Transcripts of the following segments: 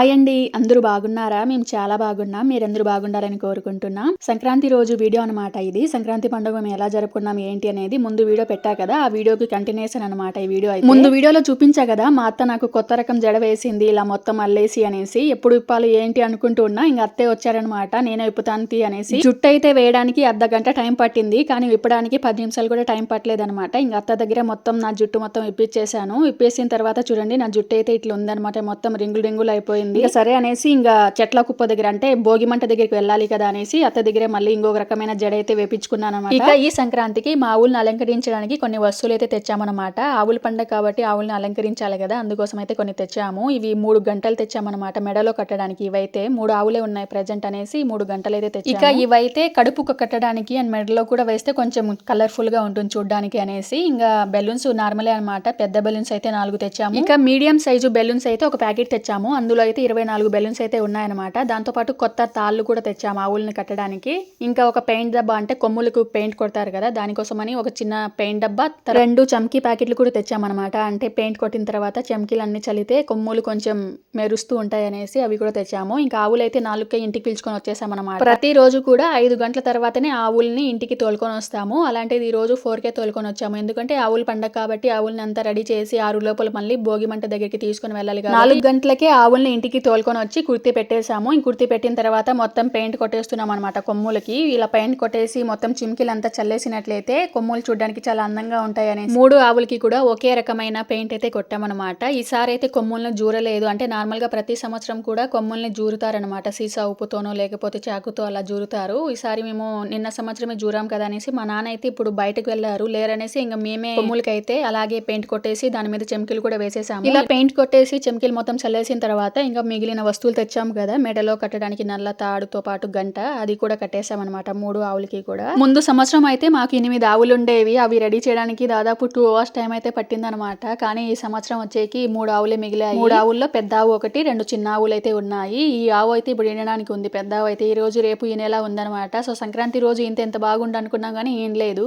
Hi అండి. అందరూ బాగున్నారా? మేము చాలా బాగున్నాం. మీరందరూ బాగుండాలని కోరుకుంటున్నాం. సంక్రాంతి రోజు వీడియో అనమాట ఇది. సంక్రాంతి పండుగ మేము ఎలా జరుపుకున్నాం ఏంటి అనేది ముందు వీడియో పెట్టా కదా ఆ వీడియోకి కంటిన్యూషన్ అనమాట ఈ వీడియో అయితే. ముందు వీడియోలో చూపించా కదా మా అత్త నాకు కొత్త రకం జడ వేసింది ఇలా మొత్తం అల్లేసి అనేసి ఎప్పుడు ఇప్పాలి ఏంటి అనుకుంటూ ఉన్నా ఇంకా అత్తే వచ్చారనమాట నేనే ఇప్పుతాను అనేసి. జుట్టు అయితే వేయడానికి అర్ధ గంట టైం పట్టింది కానీ విప్పడానికి పది నిమిషాలు కూడా టైం పట్టలేదు అనమాట ఇంకా అత్త దగ్గర మొత్తం నా జుట్టు మొత్తం ఇప్పించేసాను ఇప్పేసిన తర్వాత చూడండి నా జుట్టు అయితే ఇట్లా ఉందన్నమాట మొత్తం రింగులు రింగులు అయిపోయింది. ఇక సరే అనేసి ఇంకా చెట్ల కుప్ప దగ్గర అంటే భోగి మంట దగ్గరికి వెళ్ళాలి కదా అనేసి అత్త దగ్గరే మళ్ళీ ఇంకొక రకమైన జడ అయితే వేపించుకున్నాను అనమాట ఇక ఈ సంక్రాంతికి మా ఆవులను అలంకరించడానికి కొన్ని వస్తువులు అయితే తెచ్చామన్నమాట. ఆవుల పండగ కాబట్టి ఆవులను అలంకరించాలి కదా అందుకోసం అయితే కొన్ని తెచ్చాము. ఇవి మూడు గంటలు తెచ్చామన్నమాట మెడలో కట్టడానికి. ఇవైతే మూడు ఆవులే ఉన్నాయి ప్రజెంట్ అనేసి మూడు గంటలు అయితే తెచ్చాము. ఇక ఇవైతే కడుపుకు కట్టడానికి అండ్ మెడలో కూడా వేస్తే కొంచెం కలర్ఫుల్గా ఉంటుంది చూడడానికి అనేసి ఇంకా బెలూన్స్ నార్మలే అన్నమాట. పెద్ద బెలూన్స్ అయితే నాలుగు తెచ్చాము. ఇంకా మీడియం సైజు బెలూన్స్ అయితే ఒక ప్యాకెట్ తెచ్చాము. అందులో అయితే ఇరవై నాలుగు బెలూన్స్ అయితే ఉన్నాయన్నమాట. దాంతో పాటు కొత్త తాళ్ళు కూడా తెచ్చాము ఆవుల్ని కట్టడానికి. ఇంకా ఒక పెయింట్ డబ్బా అంటే కొమ్ములకు పెయింట్ కొడతారు కదా దానికోసమని ఒక చిన్న పెయింట్ డబ్బా రెండు చమ్కీ ప్యాకెట్లు కూడా తెచ్చామన్నమాట. అంటే పెయింట్ కొట్టిన తర్వాత చమ్కీలు అన్ని చల్లితే కొమ్ములు కొంచెం మెరుస్తూ ఉంటాయి అనేసి అవి కూడా తెచ్చాము. ఇంకా ఆవులు అయితే నాలుగుకే ఇంటికి పిలుచుకొని వచ్చేసామన్నమాట. ప్రతిరోజు కూడా ఐదు గంటల తర్వాతనే ఆవుల్ని ఇంటికి తోలుకొని వస్తాము. అలాంటిది ఈ రోజు ఫోర్ కే తోలుకొని వచ్చాము. ఎందుకంటే ఆవుల పండగ కాబట్టి ఆవుల్ని అంతా రెడీ చేసి ఆరు లోపల మళ్ళీ భోగి మంట దగ్గరికి తీసుకొని వెళ్ళాలి నాలుగు గంటలకే ఆవుల్ని ఇంటికి తోలుకొని వచ్చి కుర్తి పెట్టేశాము. ఈ కుర్తి పెట్టిన తర్వాత మొత్తం పెయింట్ కొట్టేస్తున్నాం అనమాట కొమ్ములకి. ఇలా పెయింట్ కొట్టేసి మొత్తం చిమ్కిలంతా చల్లేసినట్లయితే కొమ్ములు చూడడానికి చాలా అందంగా ఉంటాయి అనేసి మూడు ఆవులకి కూడా ఒకే రకమైన పెయింట్ అయితే కొట్టామన్నమాట. ఈసారి అయితే కొమ్ములను జూరలేదు. అంటే నార్మల్గా ప్రతి సంవత్సరం కూడా కొమ్ముల్ని జూరుతారనమాట సీసా ఉప్పుతోనో లేకపోతే చాకుతో అలా జూరుతారు. ఈసారి మేము నిన్న సంవత్సరమే జూరాం కదా అనేసి మా నాన్న అయితే ఇప్పుడు బయటకు వెళ్ళారు. లేరనేసి ఇంకా మేమే కొమ్ములకైతే అలాగే పెయింట్ కొట్టేసి దాని మీద చెమ్కిలు కూడా వేసేసాము. ఇలా పెయింట్ కొట్టేసి చెమ్కిలు మొత్తం చల్లేసిన తర్వాత ఇంకా మిగిలిన వస్తువులు తెచ్చాము కదా మెడలో కట్టడానికి నల్ల తాడుతో పాటు గంట అది కూడా కట్టేసామన్నమాట మూడు ఆవులకి కూడా. ముందు సంవత్సరం అయితే మాకు ఎనిమిది ఆవులు ఉండేవి అవి రెడీ చేయడానికి దాదాపు టూ అవర్స్ టైం అయితే పట్టిందనమాట కానీ ఈ సంవత్సరం వచ్చేకి మూడు ఆవులే మిగిలాయి. మూడు ఆవుల్లో పెద్ద ఆవు ఒకటి రెండు చిన్న ఆవులు అయితే ఉన్నాయి. ఈ ఆవు అయితే ఇప్పుడు ఎండడానికి ఉంది పెద్ద ఆవు అయితే ఈ రోజు రేపు ఈ నెల ఉందన్నమాట. సో సంక్రాంతి రోజు ఇంత ఎంత బాగుండు అనుకున్నాం కానీ ఏం లేదు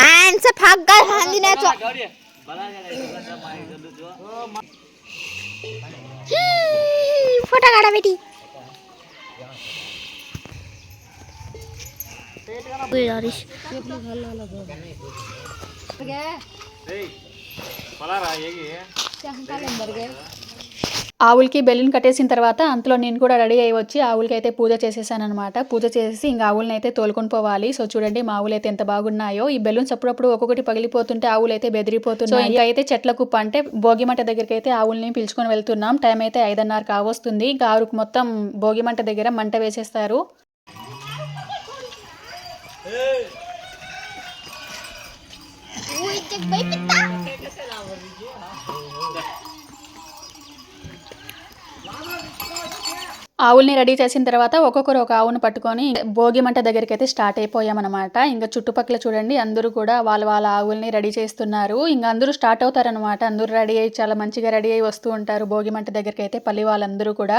આન્સર ફાગા હાંદી ને ચો ફોટા કાઢા બેટી यारिश ఆవులకి బెలూన్ కట్టేసిన తర్వాత అంతలో నేను కూడా రెడీ అయ్యి వచ్చి ఆవులకి అయితే పూజ చేసేసాను అనమాట పూజ చేసి ఇంకా ఆవులని అయితే తోలుకొని పోవాలి. సో చూడండి మా ఆవులు అయితే ఎంత బాగున్నాయో. ఈ బెలూన్స్ అప్పుడప్పుడు ఒక్కొక్కటి పగిలిపోతుంటే ఆవులు అయితే బెదిరిపోతున్నాయి ఇంకా అయితే చెట్ల కుప్ప అంటే భోగిమంట దగ్గరికి అయితే ఆవుల్ని పిలుచుకొని వెళ్తున్నాం. టైం అయితే ఐదున్నర కావస్తుంది. ఇంకా ఆరుకు మొత్తం భోగిమంట దగ్గర మంట వేసేస్తారు. ఆవుల్ని రెడీ చేసిన తర్వాత ఒక్కొక్కరు ఒక ఆవును పట్టుకొని భోగిమంట దగ్గరికి అయితే స్టార్ట్ అయిపోయామన్నమాట. ఇంకా చుట్టుపక్కల చూడండి అందరూ కూడా వాళ్ళ వాళ్ళ ఆవుల్ని రెడీ చేస్తున్నారు. ఇంకా అందరూ స్టార్ట్ అవుతారనమాట అందరూ రెడీ అయ్యి చాలా మంచిగా రెడీ అయ్యి వస్తూ ఉంటారు. భోగిమంట దగ్గరికి అయితే పల్లి వాళ్ళందరూ కూడా.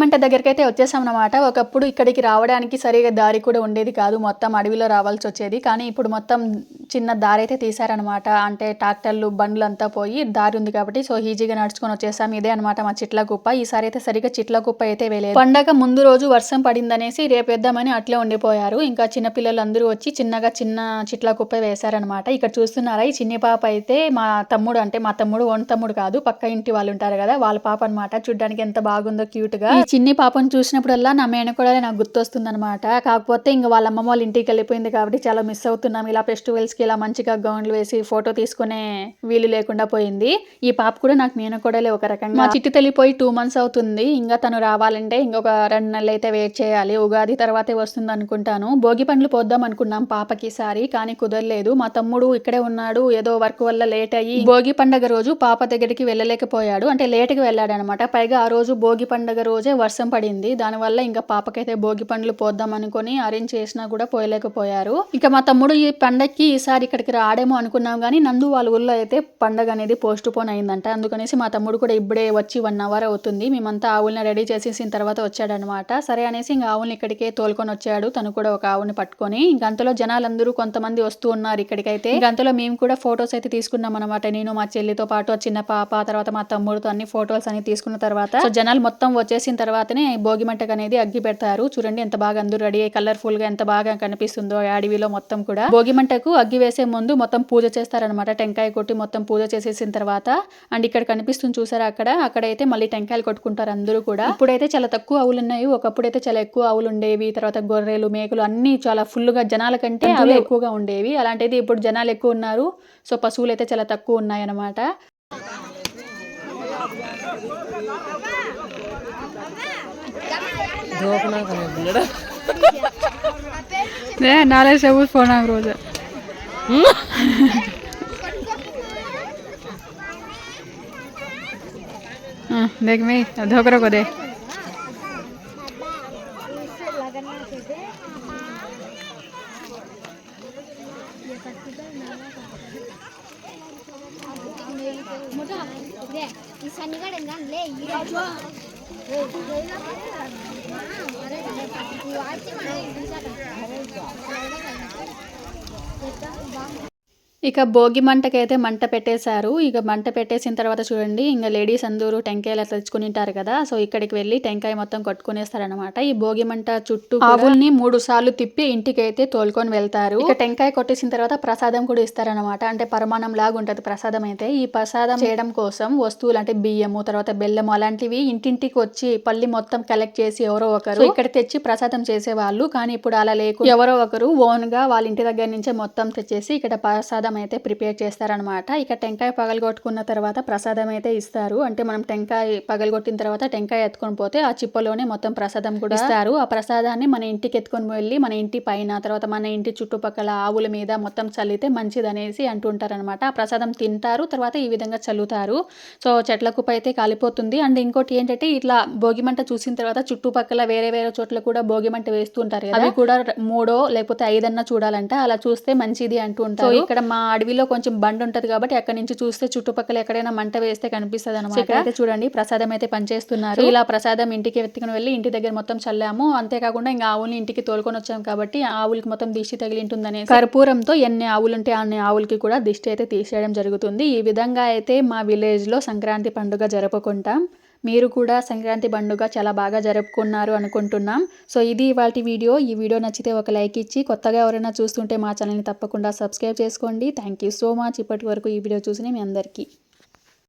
మంట దగ్గరికి అయితే వచ్చేసాం అనమాట ఒకప్పుడు ఇక్కడికి రావడానికి సరిగా దారి కూడా ఉండేది కాదు. మొత్తం అడవిలో రావాల్సి వచ్చేది. కానీ ఇప్పుడు మొత్తం చిన్న దారి అయితే తీశారనమాట. అంటే ట్రాక్టర్లు బండ్లు అంతా పోయి దారి ఉంది కాబట్టి సో ఈజీగా నడుచుకొని వచ్చేసాం. ఇదే అనమాట మా చిట్ల కుప్ప. ఈసారి అయితే సరిగా చిట్ల కుప్ప అయితే వేలేదు పండగ ముందు రోజు వర్షం పడిందనేసి రేపు వేద్దామని అట్లే ఉండిపోయారు. ఇంకా చిన్న పిల్లలు అందరూ వచ్చి చిన్నగా చిన్న చిట్ల కుప్ప వేశారనమాట. ఇక్కడ చూస్తున్నారా? ఈ చిన్ని పాప అయితే మా తమ్ముడు అంటే మా తమ్ముడు ఓన్ తమ్ముడు కాదు. పక్క ఇంటి వాళ్ళు ఉంటారు కదా వాళ్ళ పాప అనమాట. చూడ్డానికి ఎంత బాగుందో క్యూట్గా ఈ చిన్ని పాపను చూసినప్పుడల్లా నా మేనకోడలే నాకు గుర్తొస్తుంది అనమాట కాకపోతే ఇంకా వాళ్ళ అమ్మమ్మ వాళ్ళ ఇంటికి వెళ్ళిపోయింది కాబట్టి చాలా మిస్ అవుతున్నాం. ఇలా ఫెస్టివల్స్ కి ఇలా మంచిగా గౌన్లు వేసి ఫోటో తీసుకునే వీలు లేకుండా పోయింది. ఈ పాప కూడా నాకు నేను కూడా ఒక రకంగా మా చిట్టి తెలిపోయి టూ మంత్స్ అవుతుంది. ఇంకా తను రావాలంటే ఇంకొక రెండు నెలలు అయితే వెయిట్ చేయాలి. ఉగాది తర్వాతే వస్తుంది అనుకుంటాను. భోగి పండ్లు పోద్దాం అనుకున్నాం పాపకి సారి కానీ కుదరలేదు. మా తమ్ముడు ఇక్కడే ఉన్నాడు. ఏదో వర్క్ వల్ల లేట్ అయ్యి భోగి పండగ రోజు పాప దగ్గరికి వెళ్ళలేకపోయాడు. అంటే లేట్ వెళ్ళాడనమాట. వెళ్ళాడు అనమాట పైగా ఆ రోజు భోగి పండగ రోజే వర్షం పడింది. దానివల్ల ఇంకా పాపకైతే భోగి పండ్లు పోద్దాం అనుకుని అరేంజ్ చేసినా కూడా పోయలేకపోయారు. ఇంకా మా తమ్ముడు ఈ పండగకి ఈసారి ఇక్కడికి రాడేమో అనుకున్నాం కానీ నందు వాళ్ళ ఊళ్ళో అయితే పండగ అనేది పోస్ట్ పోన్ అయిందంట. అందుకనేసి మా తమ్ముడు కూడా ఇప్పుడే వచ్చి వన్ అవర్ అవుతుంది. మేమంతా ఆవుల్ని రెడీ చేసేసిన తర్వాత వచ్చాడనమాట సరే అనేసి ఇంకా ఆవుల్ని ఇక్కడికే తోలుకొని వచ్చాడు. తను కూడా ఒక ఆవుని పట్టుకొని గంతలో జనాలందరూ కొంతమంది వస్తూ ఉన్నారు ఇక్కడికైతే. గంతలో మేము కూడా ఫొటోస్ అయితే తీసుకున్నాం అనమాట నేను మా చెల్లితో పాటు చిన్న పాప తర్వాత మా తమ్ముడితో అన్ని ఫొటోస్ అన్ని తీసుకున్న తర్వాత. సో జనాలు మొత్తం వచ్చేసిన తర్వాతనే భోగిమంటకు అనేది అగ్గి పెడతారు. చూడండి ఎంత బాగా అందరూ రెడీ అయ్యి కలర్ఫుల్గా ఎంత బాగా కనిపిస్తుందో ఈ అడవిలో మొత్తం కూడా. భోగి మంటకు అగ్గి వేసే ముందు మొత్తం పూజ చేస్తారనమాట టెంకాయ కొట్టి మొత్తం పూజ చేసేసిన తర్వాత అండ్ ఇక్కడ కనిపిస్తుంది చూసారా అక్కడ? అక్కడైతే మళ్ళీ టెంకాయలు కొట్టుకుంటారు అందరూ కూడా. ఇప్పుడైతే చాలా తక్కువ ఆవులు ఉన్నాయి. ఒకప్పుడు అయితే చాలా ఎక్కువ ఆవులు ఉండేవి. తర్వాత గొర్రెలు మేకలు అన్ని చాలా ఫుల్గా జనాల కంటే ఎక్కువగా ఉండేవి. అలాంటిది ఇప్పుడు జనాలు ఎక్కువ ఉన్నారు. సో పశువులు అయితే చాలా తక్కువ ఉన్నాయన్నమాట. నాలుగు సెవెన్ ఫోన్ ఆ రోజా. देख मैं धोकरो को दे যেটা বাম ఇక భోగి మంటకైతే మంట పెట్టేశారు. ఇక మంట పెట్టేసిన తర్వాత చూడండి ఇంకా లేడీస్ అందరూ టెంకాయలు అట్లా తెచ్చుకుని ఉంటారు కదా. సో ఇక్కడికి వెళ్ళి టెంకాయ మొత్తం కొట్టుకునేస్తారనమాట ఈ భోగి మంట చుట్టూ ఆవుల్ని మూడు సార్లు తిప్పి ఇంటికి అయితే తోలుకొని వెళ్తారు. ఇక టెంకాయ కొట్టేసిన తర్వాత ప్రసాదం కూడా ఇస్తారనమాట అంటే పరమాణం లాగా ఉంటది ప్రసాదం అయితే. ఈ ప్రసాదం చేయడం కోసం వస్తువులు అంటే బియ్యము తర్వాత బెల్లము అలాంటివి ఇంటింటికి వచ్చి పల్లి మొత్తం కలెక్ట్ చేసి ఎవరో ఒకరు ఇక్కడ తెచ్చి ప్రసాదం చేసేవాళ్ళు. కానీ ఇప్పుడు అలా లేకు ఎవరో ఒకరు ఓన్గా వాళ్ళ ఇంటి దగ్గర నుంచే మొత్తం తెచ్చేసి ఇక్కడ ప్రసాదం అయితే ప్రిపేర్ చేస్తారనమాట. ఇక టెంకాయ పగలగొట్టుకున్న తర్వాత ప్రసాదం అయితే ఇస్తారు. అంటే మనం టెంకాయ పగలగొట్టిన తర్వాత టెంకాయ ఎత్తుకొని పోతే ఆ చిప్పలోనే మొత్తం ప్రసాదం కూడా ఇస్తారు. ఆ ప్రసాదాన్ని మన ఇంటికి ఎత్తుకొని వెళ్ళి మన ఇంటి పైన తర్వాత మన ఇంటి చుట్టుపక్కల ఆవుల మీద మొత్తం చల్లితే మంచిది అనేసి అంటుంటారనమాట. ఆ ప్రసాదం తింటారు తర్వాత ఈ విధంగా చల్లుతారు. సో చెట్ల కుప్ప అయితే కాలిపోతుంది. అండ్ ఇంకోటి ఏంటంటే ఇట్లా భోగి మంట చూసిన తర్వాత చుట్టుపక్కల వేరే వేరే చోట్ల కూడా భోగి మంట వేస్తూ ఉంటారు కదా. అవి కూడా మూడో లేకపోతే ఐదన్నా చూడాలంట. అలా చూస్తే మంచిది అంటూ ఉంటారు. ఇక్కడ మా అడవిలో కొంచెం బండ్ ఉంటది కాబట్టి అక్కడ నుంచి చూస్తే చుట్టుపక్కల ఎక్కడైనా మంట వేస్తే కనిపిస్తుంది అనమాట ఇక్కడైతే చూడండి ప్రసాదం అయితే పనిచేస్తున్నారు. ఇలా ప్రసాదం ఇంటికి ఎత్తుకుని వెళ్ళి ఇంటి దగ్గర మొత్తం చల్లాము. అంతేకాకుండా ఇంకా ఆవుల్ని ఇంటికి తోలుకొని వచ్చాం కాబట్టి ఆవులకి మొత్తం దిష్టి తగిలి ఉంటుందని కర్పూరంతో ఎన్ని ఆవులు ఉంటే అన్ని ఆవులకి కూడా దిష్టి అయితే తీసేయడం జరుగుతుంది. ఈ విధంగా అయితే మా విలేజ్లో సంక్రాంతి పండుగ జరుపుకుంటాం. మీరు కూడా సంక్రాంతి పండుగ చాలా బాగా జరుపుకున్నారు అనుకుంటున్నాం. సో ఇది ఇవాళ వీడియో. ఈ వీడియో నచ్చితే ఒక లైక్ ఇచ్చి కొత్తగా ఎవరైనా చూస్తుంటే మా ఛానల్ని తప్పకుండా సబ్స్క్రైబ్ చేసుకోండి. Thank you so much. ఇప్పటి వరకు ఈ వీడియో చూసిన మీ అందరికీ.